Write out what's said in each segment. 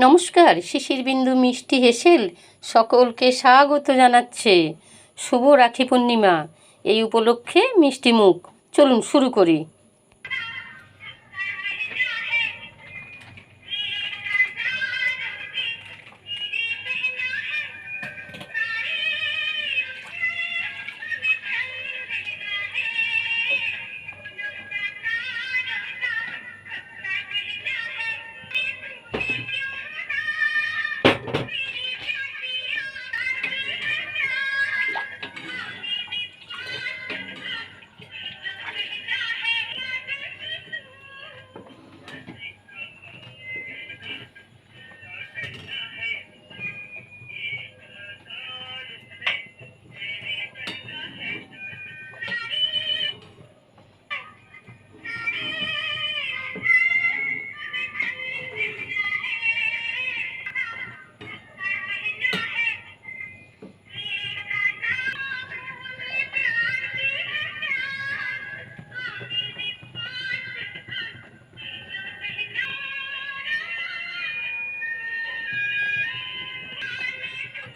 নমস্কার, শিশিরবিন্দু মিষ্টি হেসেল সকলকে স্বাগত জানাচ্ছে। শুভ রাখি পূর্ণিমা। এই উপলক্ষে মিষ্টি মুখ চলুন শুরু করি।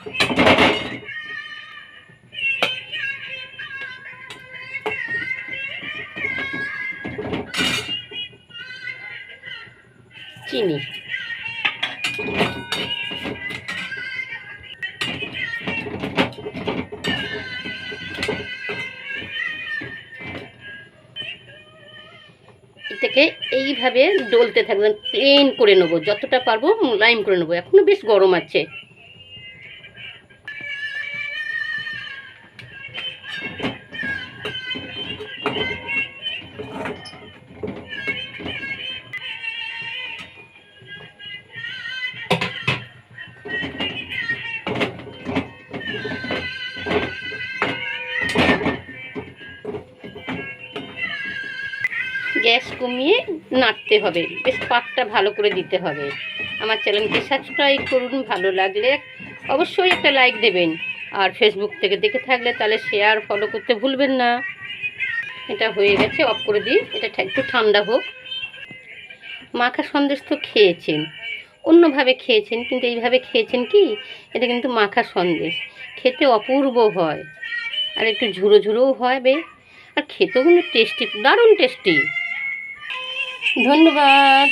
চিনি। এটাকে এইভাবে ডলতে থাকবেন প্লেন করে নেব, যতটা পারব মোলায়েম করে নেব। এখনও বেশ গরম আছে। গ্যাস কমিয়ে নাড়তে হবে। বেশ পাকটা ভালো করে দিতে হবে। আমার চ্যানেলকে সাবস্ক্রাইব করুন, ভালো লাগলে অবশ্যই একটা লাইক দেবেন। আর ফেসবুক থেকে দেখে থাকলে তাহলে শেয়ার ফলো করতে ভুলবেন না। এটা হয়ে গেছে অফ করে দিই। এটা একটু ঠান্ডা হোক। মাখা সন্দেশ তো খেয়েছেন। অন্যভাবে খেয়েছেন, কিন্তু এইভাবে খেয়েছেন কি? এটা কিন্তু মাখা সন্দেশ। খেতে অপূর্ব হয়। আর একটু ঝুড়ো ঝুড়োও হয় বে। আর খেতেও কিন্তু টেস্টি দারুণ টেস্টি ধন্যবাদ।